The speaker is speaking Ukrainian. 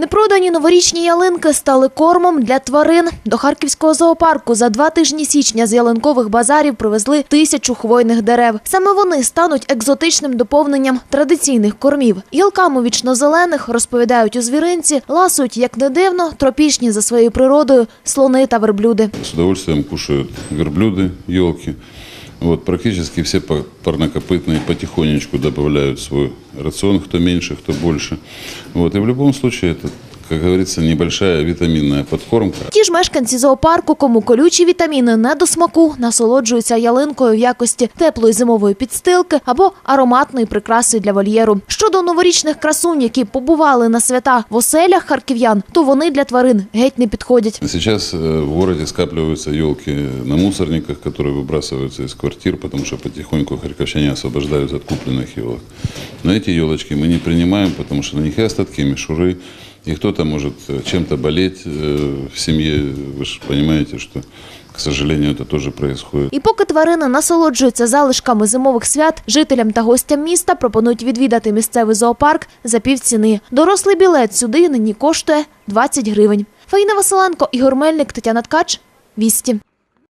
Непродані новорічні ялинки стали кормом для тварин. До харківського зоопарку за два тижні січня з ялинкових базарів привезли тисячу хвойних дерев. Саме вони стануть екзотичним доповненням традиційних кормів. Ялками вічнозелених розповідають у звіринці, ласують, як не дивно, тропічні за своєю природою слони та верблюди. С удовольствием кушают верблюды, елки. Вот, практически все па- парнокопытные потихонечку добавляют в свой рацион, кто меньше, кто больше. Вот, и в любом случае это, как говорится, небольшая витаминная подкормка. Ті ж мешканці зоопарку, кому колючі вітаміни не до смаку, насолоджуються ялинкою в якості теплої зимової підстилки або ароматної прикраси для вольєру. Щодо новорічних красунь, які побували на свята в оселях харків'ян, то вони для тварин геть не підходять. Сейчас э, в городе скапливаются елки на мусорниках, которые выбрасываются из квартир, потому что потихоньку харьковчане освобождаются от купленных елок. Но эти елочки мы не принимаем, потому что на них и остатки мишуры, и кто-то может э, чем-то болеть э, в семье. Вы же понимаете, что, к сожалению, это тоже происходит. І поки тварини насолоджуються залишками зимових свят, жителям та гостям міста пропонують відвідати місцевий зоопарк за півціни. Дорослий білет сюди нині коштує 20 гривень. Фаїна Василенко, Ігор Мельник, Тетяна Ткач. Вісті.